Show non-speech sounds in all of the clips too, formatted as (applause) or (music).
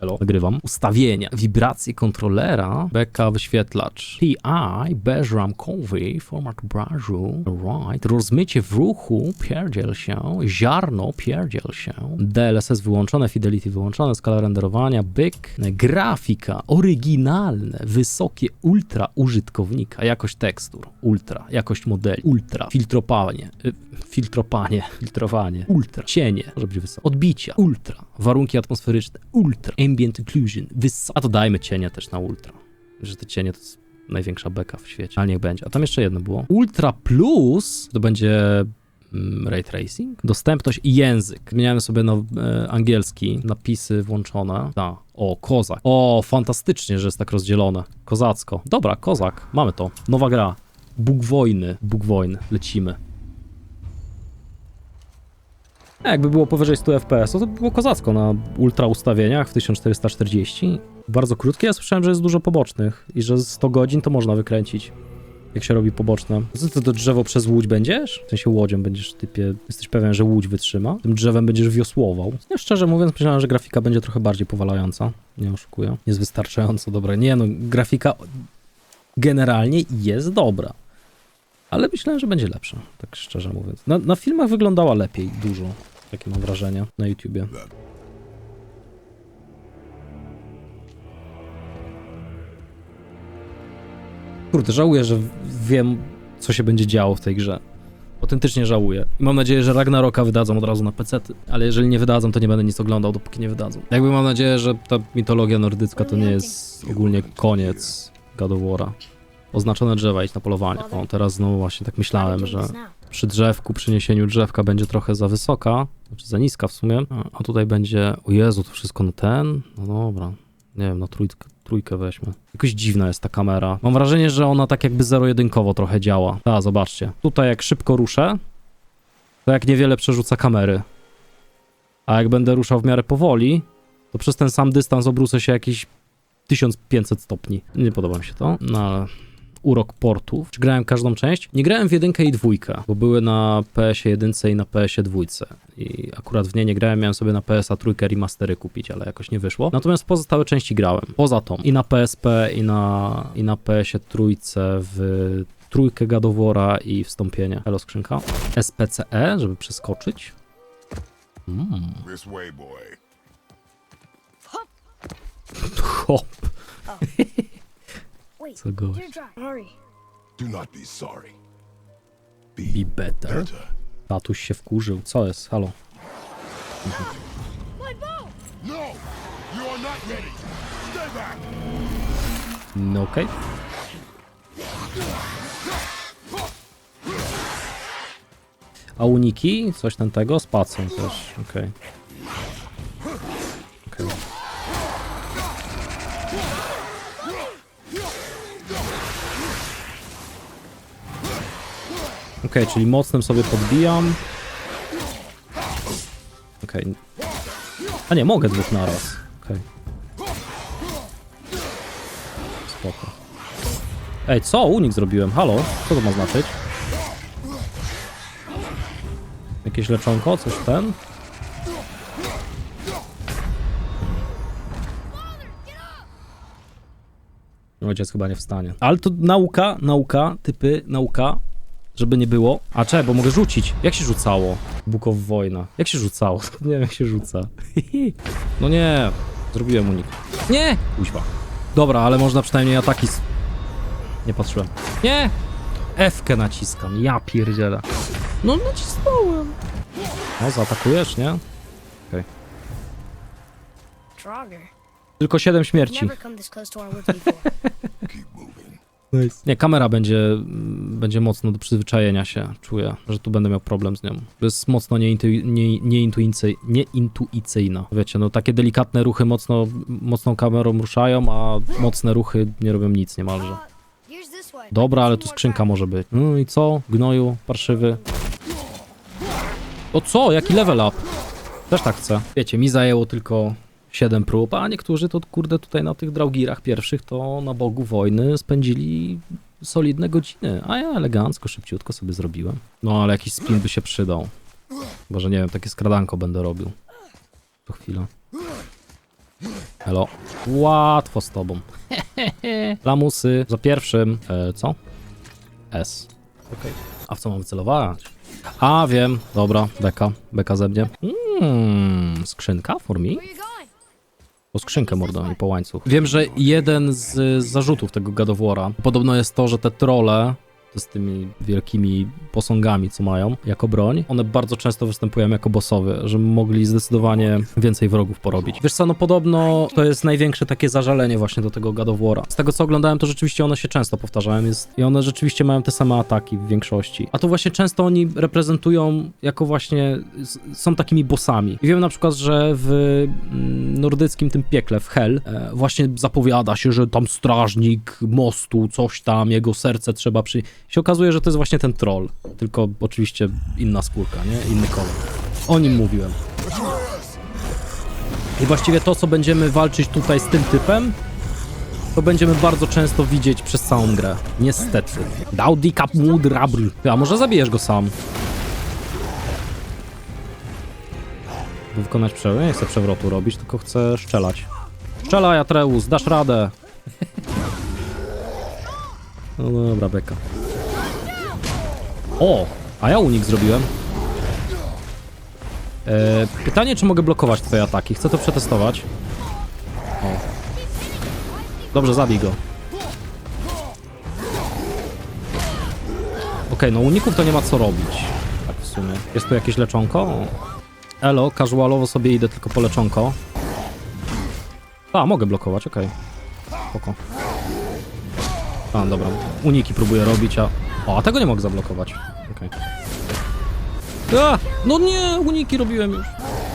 Hello. Nagrywam. Ustawienia. Wibracje kontrolera. Beka wyświetlacz. PI, bez ramkowy, format obrazu. Right. Rozmycie w ruchu. Pierdziel się. Ziarno. Pierdziel się. DLSS wyłączone. Fidelity wyłączone. Skala renderowania. Byk. Grafika. Oryginalne. Wysokie. Ultra użytkownika. Jakość tekstur. Ultra. Jakość modeli. Ultra. Filtrowanie. Y, filtropanie. (laughs) Filtrowanie. Ultra. Cienie. Może być wysokie. Odbicia. Ultra. Warunki atmosferyczne. Ultra. Ambient occlusion. A to dajmy cienie też na ultra. Że te cienie to jest największa beka w świecie. Ale niech będzie. A tam jeszcze jedno było. Ultra Plus to będzie mm, ray tracing, dostępność i język. Zmieniałem sobie na e, angielski, napisy włączone. Da. O, kozak. O, fantastycznie, że jest tak rozdzielone. Kozacko. Dobra, kozak. Mamy to. Nowa gra. Bóg wojny. Bóg wojny. Lecimy. A Jakby było powyżej 100 FPS, to, to było kozacko na ultra ustawieniach w 1440. Bardzo krótkie, ja słyszałem, że jest dużo pobocznych i że 100 godzin to można wykręcić, jak się robi poboczne. Co ty to drzewo przez łódź będziesz? W sensie łodzią będziesz, typie, jesteś pewien, że łódź wytrzyma? Tym drzewem będziesz wiosłował? Ja szczerze mówiąc myślałem, że grafika będzie trochę bardziej powalająca. Nie oszukuję. Jest wystarczająco dobra. Nie no, grafika generalnie jest dobra. Ale myślałem, że będzie lepsza, tak szczerze mówiąc. Na, na filmach wyglądała lepiej, dużo. Takie mam wrażenie na YouTubie. Kurde, żałuję, że wiem, co się będzie działo w tej grze. Autentycznie żałuję. I mam nadzieję, że Ragnaroka wydadzą od razu na PC, ale jeżeli nie wydadzą, to nie będę nic oglądał, dopóki nie wydadzą. Jakby mam nadzieję, że ta mitologia nordycka to nie jest ogólnie koniec God of War'a. Oznaczone drzewa, iść na polowanie. O, teraz znowu właśnie tak myślałem, że przy drzewku, przy niesieniu drzewka będzie trochę za wysoka, znaczy za niska w sumie, a- a tutaj będzie, o Jezu, to wszystko na ten? No dobra, nie wiem, na trójkę, trójkę weźmy. Jakoś dziwna jest ta kamera. Mam wrażenie, że ona tak jakby zero-jedynkowo trochę działa. A, zobaczcie. Tutaj jak szybko ruszę, to jak niewiele przerzuca kamery. A jak będę ruszał w miarę powoli, to przez ten sam dystans obrócę się jakieś 1500 stopni. Nie podoba mi się to, no ale urok portów. Czy grałem każdą część? Nie grałem w jedynkę i dwójkę, bo były na PS-ie jedynce i na PS-ie dwójce. I akurat w nie nie grałem, miałem sobie na PS-a trójkę remastery kupić, ale jakoś nie wyszło. Natomiast pozostałe części grałem. Poza tą i na PSP i na, i na PS-ie trójce w trójkę gadowora i wstąpienie. Hello skrzynka. SPCE, żeby przeskoczyć. Mm. Boy. Hop, Wait, (laughs) co gość. Do not be sorry. Be Be better. better. Tatuś się wkurzył. Co jest? Halo. No! You are not ready! Stay back! No okej. A uniki? Coś ten tego? Spacją też. Okej. Okej. Okej, czyli mocnym sobie podbijam. Okej. A nie, mogę dwóch naraz. Okej. Spoko. Ej, co? Unik zrobiłem. Halo? Co to ma znaczyć? Jakieś leczonko? Coś ten? Ojciec chyba nie wstanie. Ale to nauka, nauka, typy, nauka, żeby nie było. A czekaj, bo mogę rzucić. Jak się rzucało? Book of Wojna. Jak się rzucało? (laughs) Nie wiem, jak się rzuca. (laughs) No nie, zrobiłem unik. Nie! Kuźwa. Dobra, ale można przynajmniej ataki... Nie patrzyłem. Nie! F-kę naciskam, ja pierdzielę. No nacisnąłem. No, zaatakujesz, nie? Draugr. Tylko 7 śmierci. (laughs) Moving. Nie, kamera będzie, będzie mocno do przyzwyczajenia się. Czuję, że tu będę miał problem z nią. To jest mocno nieintu- nie, nieintuicyjna. Wiecie, no takie delikatne ruchy mocno, mocną kamerą ruszają, a mocne ruchy nie robią nic niemalże. Dobra, ale tu skrzynka może być. No i co? Gnoju, parszywy. O co? Jaki level up? Też tak chcę. Wiecie, mi zajęło tylko 7 prób, a niektórzy to kurde tutaj na tych draugirach pierwszych to na bogu wojny spędzili solidne godziny, a ja elegancko, szybciutko sobie zrobiłem. No ale jakiś spin by się przydał. Bo że nie wiem, takie skradanko będę robił. To chwilę. Hello. Łatwo z tobą. (laughs) Lamusy. Za pierwszym. E, co? S. Okej. A w co mam wycelować? A, wiem. Dobra, beka. Beka ze mnie. Mmm, skrzynka for me? Po skrzynkę mordą i po łańcuch. Wiem, że jeden z zarzutów tego War'a podobno jest to, że te trole z tymi wielkimi posągami, co mają jako broń, one bardzo często występują jako bossowie, że mogli zdecydowanie więcej wrogów porobić. Wiesz co, no podobno to jest największe takie zażalenie właśnie do tego God. Z tego co oglądałem, to rzeczywiście one się często powtarzają jest, i one rzeczywiście mają te same ataki w większości. A to właśnie często oni reprezentują jako właśnie, są takimi bossami. I wiem na przykład, że w mm, nordyckim tym piekle, w Hell, e, właśnie zapowiada się, że tam strażnik mostu, coś tam, jego serce trzeba przy... Się okazuje, że to jest właśnie ten troll, tylko oczywiście inna skórka, nie? Inny kolor. O nim mówiłem. I właściwie to, co będziemy walczyć tutaj z tym typem, to będziemy bardzo często widzieć przez całą grę. Niestety. Daudi Kapmud Rabr. Ty, A może zabijesz go sam? By wykonać przewrót. Nie chcę przewrotu robić, tylko chcę strzelać. Strzelaj, Atreus, dasz radę. (laughs) No dobra, beka. O, a ja unik zrobiłem. E, pytanie, czy mogę blokować twoje ataki. Chcę to przetestować. O. Dobrze, zabij go. Okej, no uników to nie ma co robić. Tak w sumie. Jest tu jakieś leczonko? Elo, casualowo sobie idę tylko po leczonko. A, mogę blokować, okej. Spoko. A, dobra. Uniki próbuję robić, a... O, a tego nie mogę zablokować. Okej. A! No nie, uniki robiłem już.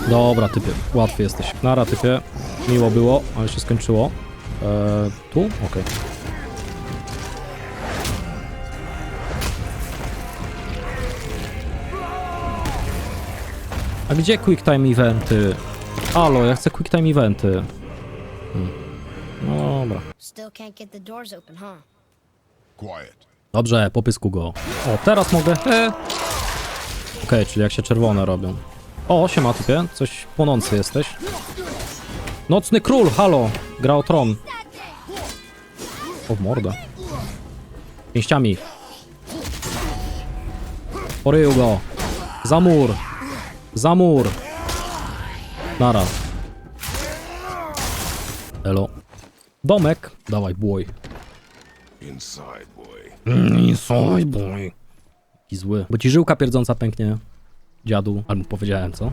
Dobra, typie, łatwy jesteś. Nara, typie. Miło było, ale się skończyło. Eee, tu? Okej. A gdzie quick time eventy? Halo, ja chcę quick time eventy. Hmm. No dobra. Still can't get the doors open, huh? Quiet. Dobrze, po pysku go. O, teraz mogę. E. Okej, czyli jak się czerwone robią. O, siema typie, coś płonący jesteś. Nocny król, halo! Gra o tron. O, mordę. Pięściami. Porył go. Za mur. Za mur. Nara. Elo. Domek. Dawaj, błoj. Inside, boy. Inside boy. Jaki zły. Bo ci żyłka pierdząca pęknie. Dziadu. Albo powiedziałem, co?